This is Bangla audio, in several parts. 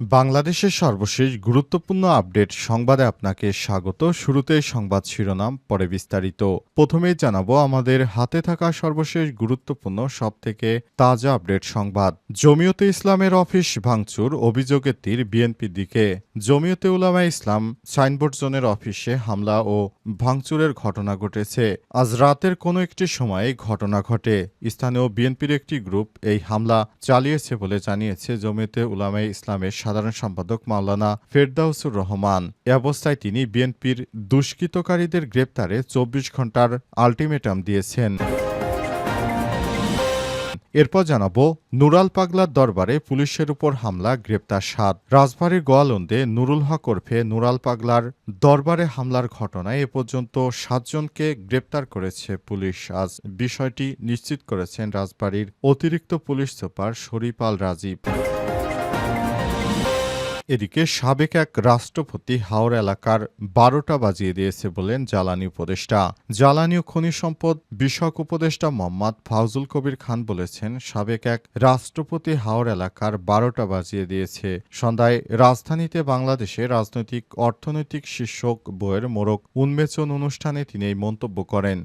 বাংলাদেশের সর্বশেষ গুরুত্বপূর্ণ আপডেট সংবাদে আপনাকে স্বাগত। শুরুতেই সংবাদ শিরোনাম, পরে বিস্তারিত। প্রথমেই জানাব আমাদের হাতে থাকা সর্বশেষ গুরুত্বপূর্ণ, সবথেকে তাজা আপডেট সংবাদ। জমিয়তে ইসলামের অফিস ভাঙচুর অভিযোগের তীর বিএনপির দিকে। জমিয়তে উলামা ইসলাম, সাইনবোর্ড জোনের অফিসে হামলা ও ভাঙচুরের ঘটনা ঘটেছে। আজ রাতের কোনো একটি সময়ে ঘটনা ঘটে। স্থানীয় বিএনপির একটি গ্রুপ এই হামলা চালিয়েছে বলে জানিয়েছে জমিয়তে উলামা ইসলামের সাধারণ সম্পাদক মাওলানা ফেরদাউসুর রহমান। এ অবস্থায় তিনি বিএনপির দুষ্কৃতকারীদের গ্রেপ্তারে চব্বিশ ঘণ্টার আলটিমেটাম দিয়েছেন। এরপর জানাব, নুরাল পাগলার দরবারে পুলিশের উপর হামলা, গ্রেপ্তার সাত। রাজবাড়ির গোয়ালন্দে নুরুল হক ওরফে নুরাল পাগলার দরবারে হামলার ঘটনায় এ পর্যন্ত সাতজনকে গ্রেপ্তার করেছে পুলিশ। আজ বিষয়টি নিশ্চিত করেছেন রাজবাড়ির অতিরিক্ত পুলিশ সুপার শরীফ আল রাজীব। এদিকে সাবেক এক রাষ্ট্রপতি হাওর এলাকার বারোটা বাজিয়ে দিয়েছে বলেন জ্বালানি উপদেষ্টা। জ্বালানি ও খনিজ সম্পদ বিষয়ক উপদেষ্টা মোহাম্মদ ফাউজুল কবির খান বলেছেন, সাবেক এক রাষ্ট্রপতি হাওর এলাকার বারোটা বাজিয়ে দিয়েছে। সন্ধ্যায় রাজধানীতে বাংলাদেশে রাজনৈতিক, অর্থনৈতিক শীর্ষক বইয়ের মোড়ক উন্মোচন অনুষ্ঠানে তিনি এই মন্তব্য করেন।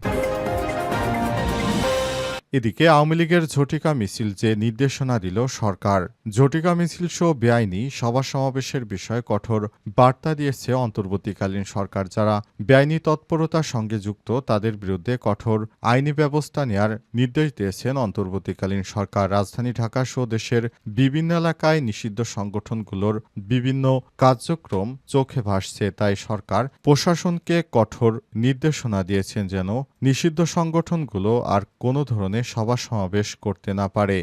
এদিকে আওয়ামী লীগের ঝটিকা মিছিল যে নির্দেশনা দিল সরকার, ঝটিকা মিছিল সহ বেআইনি সভা সমাবেশের বিষয়ে কঠোর বার্তা দিয়েছে অন্তর্বর্তীকালীন সরকার। যারা বেআইনি তৎপরতার সঙ্গে যুক্ত, তাদের বিরুদ্ধে কঠোর আইনি ব্যবস্থা নেয়ার নির্দেশ দিয়েছেন অন্তর্বর্তীকালীন সরকার। রাজধানী ঢাকা সহ দেশের বিভিন্ন এলাকায় নিষিদ্ধ সংগঠনগুলোর বিভিন্ন কার্যক্রম চোখে ভাসছে। তাই সরকার প্রশাসনকে কঠোর নির্দেশনা দিয়েছেন যেন নিষিদ্ধ সংগঠনগুলো আর কোনো ধরনের সভা সমাবেশ করতে না পারে।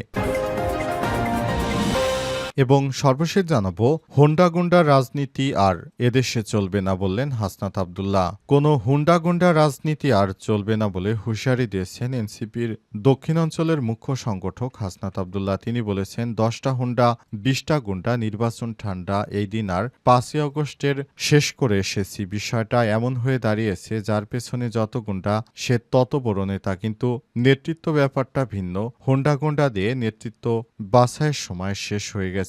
এবং সর্বশেষ জানাব, হুন্ডাগুন্ডা রাজনীতি আর এদেশে চলবে না বললেন হাসনাত আবদুল্লাহ। কোনো হুন্ডাগুন্ডা রাজনীতি আর চলবে না বলে হুঁশিয়ারি দিয়েছেন এনসিপির দক্ষিণাঞ্চলের মুখ্য সংগঠক হাসনাত আবদুল্লাহ। তিনি বলেছেন, দশটা হুন্ডা, বিশটা গুন্ডা নির্বাচন ঠান্ডা, এই দিন আর পাঁচই অগস্টের শেষ করে এসেছি। বিষয়টা এমন হয়ে দাঁড়িয়েছে, যার পেছনে যত গুন্ডা, সে তত বড় নেতা। কিন্তু নেতৃত্ব ব্যাপারটা ভিন্ন। হুন্ডাগুন্ডা দিয়ে নেতৃত্ব বাছাইয়ের সময় শেষ হয়ে গেছে।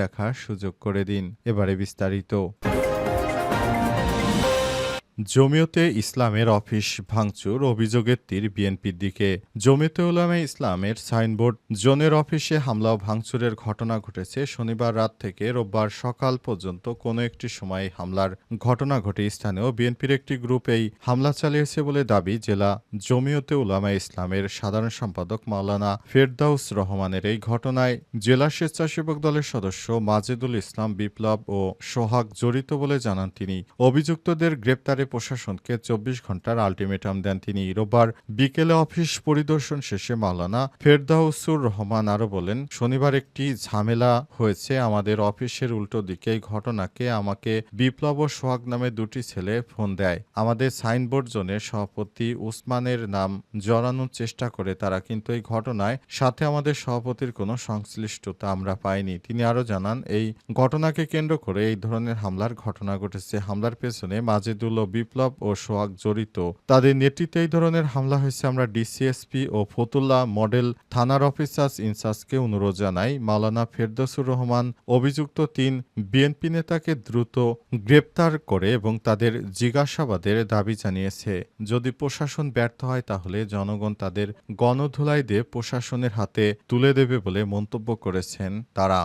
দেখার সুযোগ করে দিন। এবারে বিস্তারিত। জমিয়তে ইসলামের অফিস ভাঙচুর অভিযোগের তীর বিএনপির দিকে। জমিয়তে উলামে ইসলামের সাইনবোর্ড, জোনের অফিসে হামলা ও ভাঙচুরের ঘটনা ঘটেছে শনিবার রাত থেকে রোববার সকাল পর্যন্ত কোনো একটি সময় হামলার ঘটনা ঘটে। স্থানীয় বিএনপির একটি গ্রুপ এই হামলা চালিয়েছে বলে দাবি জেলা জমিয়তে উলামা ইসলামের সাধারণ সম্পাদক মাওলানা ফেরদাউস রহমানের। এই ঘটনায় জেলা স্বেচ্ছাসেবক দলের সদস্য মাজেদুল ইসলাম বিপ্লব ও সোহাগ জড়িত বলে জানান তিনি। অভিযুক্তদের গ্রেপ্তারে প্রশাসনকে চব্বিশ ঘণ্টার আলটিমেটাম দেন তিনি। রোববার বিকেলে অফিস পরিদর্শন শেষে মাওলানা ফেরদাউসুর রহমান আরও বলেন, শনিবার একটি ঝামেলা হয়েছে আমাদের অফিসের উল্টো দিকে। ঘটনাকে আমাকে বিপ্লব সোহাগ নামে দুটি ছেলে ফোন দেয়। আমাদের সাইনবোর্ড জোনের সভাপতি উসমানের নাম জড়ানোর চেষ্টা করে তারা, কিন্তু এই ঘটনায় সাথে আমাদের সভাপতির কোনো সংশ্লিষ্টতা আমরা পাইনি। তিনি আরও জানান, এই ঘটনাকে কেন্দ্র করে এই ধরনের হামলার ঘটনা ঘটেছে। হামলার পেছনে মাজেদুল ও বিপ্লব ও সোহাগ জড়িত। তাদের নেতৃত্বে এই ধরনের হামলা হয়েছে আমরা ডিসিএসপি ও ফতুল্লা মডেল থানার অফিসার্স ইনচার্জকে অনুরোধ জানাই। মাওলানা ফেরদৌসুর রহমান অভিযুক্ত তিন বিএনপি নেতাকে দ্রুত গ্রেপ্তার করে এবং তাদের জিজ্ঞাসাবাদের দাবি জানিয়েছে। যদি প্রশাসন ব্যর্থ হয় তাহলে জনগণ তাদের গণধুলাই দিয়ে প্রশাসনের হাতে তুলে দেবে বলে মন্তব্য করেছেন তারা।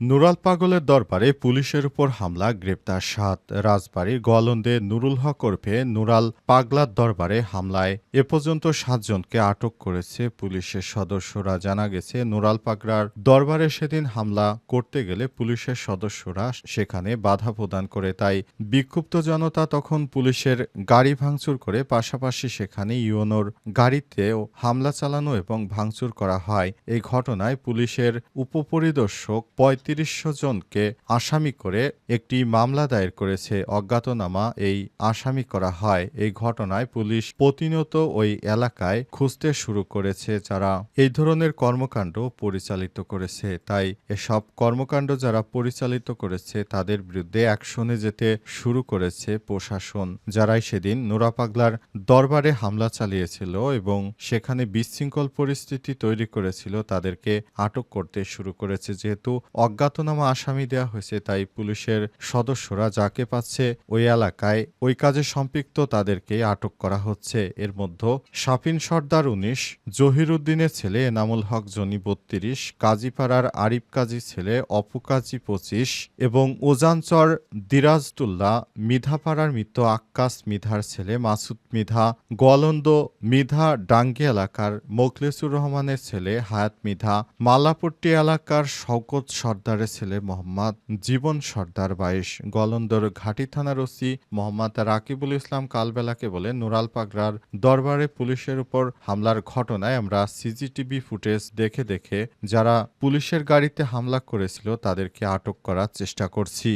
নুরাল পাগলের দরবারে পুলিশের উপর হামলা, গ্রেপ্তার সাত রাজবাড়ির গোয়ালন্দে নুরুল হক ওরফে নুরাল পাগলার দরবারে হামলায় এ পর্যন্ত সাতজনকে আটক করেছে পুলিশের সদস্যরা। জানা গেছে, নুরাল পাগলার দরবারে সেদিন হামলা করতে গেলে পুলিশের সদস্যরা সেখানে বাধা প্রদান করে। তাই বিক্ষুব্ধ জনতা তখন পুলিশের গাড়ি ভাঙচুর করে, পাশাপাশি সেখানে ইউনোর গাড়িতেও হামলা চালানো এবং ভাঙচুর করা হয়। এই ঘটনায় পুলিশের উপপরিদর্শক পঁয়ত্রিশশো জনকে আসামি করে একটি মামলা দায়ের করেছে। অজ্ঞাতনামা এই আসামি করা হয়। এই ঘটনায় পুলিশ প্রতিনিয়ত ওই এলাকায় খুঁজতে শুরু করেছে যারা এই ধরনের কর্মকাণ্ড পরিচালিত করেছে। তাই এসব কর্মকাণ্ড যারা পরিচালিত করেছে, তাদের বিরুদ্ধে অ্যাকশনে যেতে শুরু করেছে প্রশাসন, যারাই সেদিন নোরা পাগলার দরবারে হামলা চালিয়েছিল এবং সেখানে বিশৃঙ্খল পরিস্থিতি তৈরি করেছিল, তাদেরকে আটক করতে শুরু করেছে। যেহেতু অজ্ঞাতনামা আসামি দেওয়া হয়েছে, তাই পুলিশের সদস্যরা যাকে পাচ্ছে ওই এলাকায় ওই কাজে সম্পৃক্ত তাদেরকে আটক করা হচ্ছে। এর মধ্যে শাপিন সর্দার উনিশ, জহিরুদ্দিনের ছেলে এনামুল হক জনি বত্রিশ, কাজীপাড়ার আরিফ কাজী ছেলে অপু কাজী পঁচিশ এবং ওজানচর দিরাজতুল্লাহ, মিধাপাড়ার মৃত আক্কাস মিধার ছেলে মাসুদ মিধা, গোয়ালন্দ মিধা ডাঙ্গি এলাকার মোখলেসুর রহমানের ছেলে হায়াত মিধা, মালাপট্টি এলাকার শওকত সর্দারের ছেলে মোহাম্মদ জীবন সর্দার বাইশ। গলন্দর ঘাটি থানার ওসি মোহাম্মদ রাকিবুল ইসলাম কালবেলাকে বলে নুরাল পাগড়ার দরবারে পুলিশের উপর হামলার ঘটনায় আমরা সিসিটিভি ফুটেজ দেখে দেখে যারা পুলিশের গাড়িতে হামলা করেছিল তাদেরকে আটক করার চেষ্টা করছি।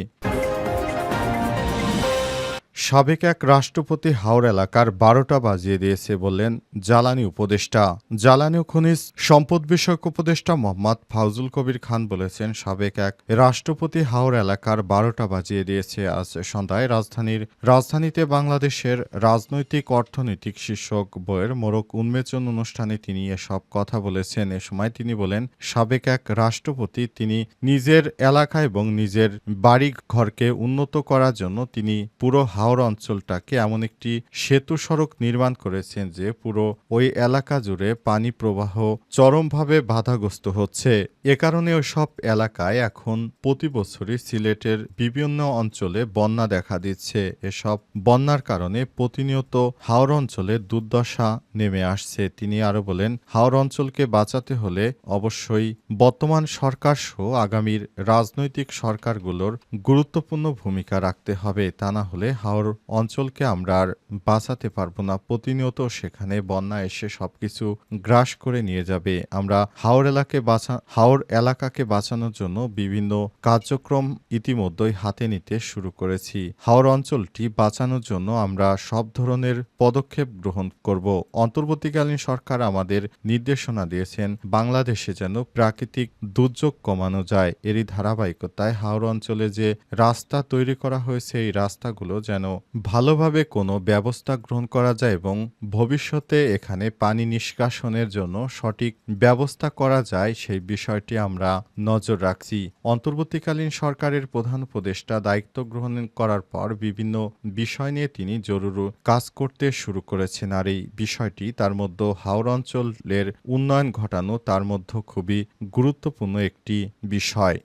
সাবেক এক রাষ্ট্রপতি হাওড় এলাকার বারোটা বাজিয়ে দিয়েছে বললেন জ্বালানি উপদেষ্টা। জ্বালানি ও খনিজ সম্পদ বিষয়ক উপদেষ্টা মোহাম্মদ ফাউজুল কবির খান বলেছেন, সাবেক এক রাষ্ট্রপতি হাওড় এলাকার বারোটা বাজিয়ে দিয়েছে আজ সন্ধ্যায় রাজধানীর, রাজধানীতে বাংলাদেশের রাজনৈতিক অর্থনৈতিক শীর্ষক বইয়ের মোড়ক উন্মোচন অনুষ্ঠানে তিনি এসব কথা বলেছেন। এ সময় তিনি বলেন, সাবেক এক রাষ্ট্রপতি তিনি নিজের এলাকা এবং নিজের বাড়ি ঘরকে উন্নত করার জন্য তিনি পুরো হাওড় অঞ্চলটাকে এমন একটি সেতু সড়ক নির্মাণ করেছেন যে পুরো ওই এলাকা জুড়ে পানি প্রবাহ চরমভাবে বাধাগ্রস্ত হচ্ছে। এ কারণে ওই সব এলাকায় এখন প্রতি বছরই সিলেটের বিভিন্ন অঞ্চলে বন্যা দেখা দিচ্ছে। এসব বন্যার কারণে প্রতিনিয়ত হাওড় অঞ্চলে দুর্দশা নেমে আসছে। তিনি আরও বলেন, হাওড় অঞ্চলকে বাঁচাতে হলে অবশ্যই বর্তমান সরকার সহ আগামীর রাজনৈতিক সরকারগুলোর গুরুত্বপূর্ণ ভূমিকা রাখতে হবে। তা না হলে হাওড় অঞ্চলকে আমরা আর বাঁচাতে পারব না। প্রতিনিয়ত সেখানে বন্যা এসে সবকিছু গ্রাস করে নিয়ে যাবে। আমরা হাওড় এলাকে বাঁচা হাওড় এলাকাকে বাঁচানোর জন্য বিভিন্ন কার্যক্রম ইতিমধ্যেই হাতে নিতে শুরু করেছি। হাওড় অঞ্চলটি বাঁচানোর জন্য আমরা সব ধরনের পদক্ষেপ গ্রহণ করব। অন্তর্বর্তীকালীন সরকার আমাদের নির্দেশনা দিয়েছেন, বাংলাদেশে যেন প্রাকৃতিক দুর্যোগ কমানো যায়। এরই ধারাবাহিকতায় হাওড় অঞ্চলে যে রাস্তা তৈরি করা হয়েছে, এই রাস্তাগুলো যেন ভালোভাবে কোনো ব্যবস্থা গ্রহণ করা যায় এবং ভবিষ্যতে এখানে পানি নিষ্কাশনের জন্য সঠিক ব্যবস্থা করা যায়, সেই বিষয়টি আমরা নজর রাখছি। অন্তর্বর্তীকালীন সরকারের প্রধান উপদেষ্টা দায়িত্ব গ্রহণ করার পর বিভিন্ন বিষয় নিয়ে তিনি জরুরি কাজ করতে শুরু করেছেন আর এই বিষয়টি তার মধ্যে হাওড় অঞ্চলের উন্নয়ন ঘটানো তার মধ্যে খুবই গুরুত্বপূর্ণ একটি বিষয়।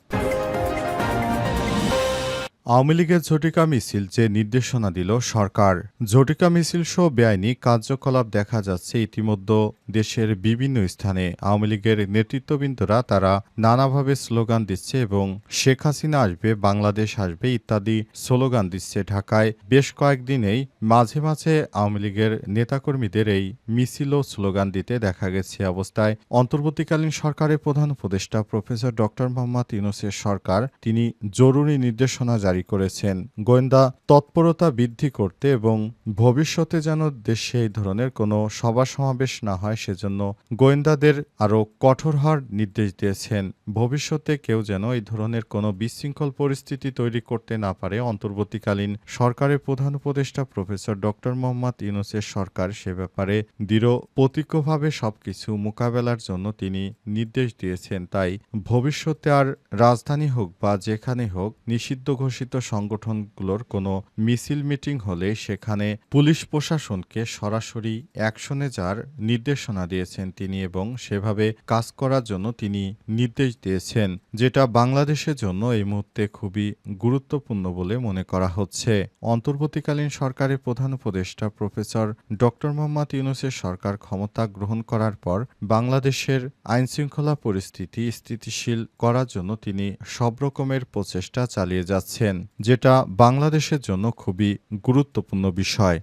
আওয়ামী লীগের ঝটিকা মিছিল যে নির্দেশনা দিল সরকার। ঝটিকা মিছিল সহ বেআইনি কার্যকলাপ দেখা যাচ্ছে ইতিমধ্যে দেশের বিভিন্ন স্থানে। আওয়ামী লীগের নেতৃত্ববৃন্দরা তারা নানাভাবে স্লোগান দিচ্ছে এবং শেখ হাসিনা আসবে, বাংলাদেশ আসবে ইত্যাদি স্লোগান দিচ্ছে ঢাকায়। বেশ কয়েকদিনেই মাঝে মাঝে আওয়ামী লীগের নেতাকর্মীদের এই মিছিল ও স্লোগান দিতে দেখা গেছে অবস্থায়। অন্তর্বর্তীকালীন সরকারের প্রধান উপদেষ্টা প্রফেসর ডক্টর মোহাম্মদ ইউনুসের সরকার, তিনি জরুরি নির্দেশনা জারি করেছেন। গোয়েন্দা তৎপরতা বৃদ্ধি করতে এবং ভবিষ্যতে যেন দেশে এই ধরনের কোনো সভা সমাবেশ না হয় সেজন্য গোয়েন্দাদের আরও কঠোর হওয়ার নির্দেশ দিয়েছেন। ভবিষ্যতে কেউ যেন এই ধরনের কোনো বিশৃঙ্খল পরিস্থিতি তৈরি করতে না পারে অন্তর্বর্তীকালীন সরকারের প্রধান উপদেষ্টা প্রফেসর ডক্টর মোহাম্মদ ইউনুসের সরকার সে ব্যাপারে দৃঢ় প্রতিজ্ঞভাবে সবকিছু মোকাবেলার জন্য তিনি নির্দেশ দিয়েছেন। তাই ভবিষ্যতে আর রাজধানী হোক বা যেখানে হোক নিষিদ্ধ ঘোষিত স্বশাসিত সংগঠনগুলোর কোনো মিছিল মিটিং হলে সেখানে পুলিশ প্রশাসনকে সরাসরি অ্যাকশনে যার নির্দেশনা দিয়েছেন তিনি এবং সেভাবে কাজ করার জন্য তিনি নির্দেশ দিয়েছেন, যেটা বাংলাদেশের জন্য এই মুহূর্তে খুবই গুরুত্বপূর্ণ বলে মনে করা হচ্ছে। অন্তর্বর্তীকালীন সরকারের প্রধান উপদেষ্টা প্রফেসর ডক্টর মোহাম্মদ ইউনুসের সরকার ক্ষমতা গ্রহণ করার পর বাংলাদেশের আইনশৃঙ্খলা পরিস্থিতি স্থিতিশীল করার জন্য তিনি সব রকমের প্রচেষ্টা চালিয়ে যাচ্ছেন। যেটা বাংলাদেশের জন্য খুবই গুরুত্বপূর্ণ বিষয়।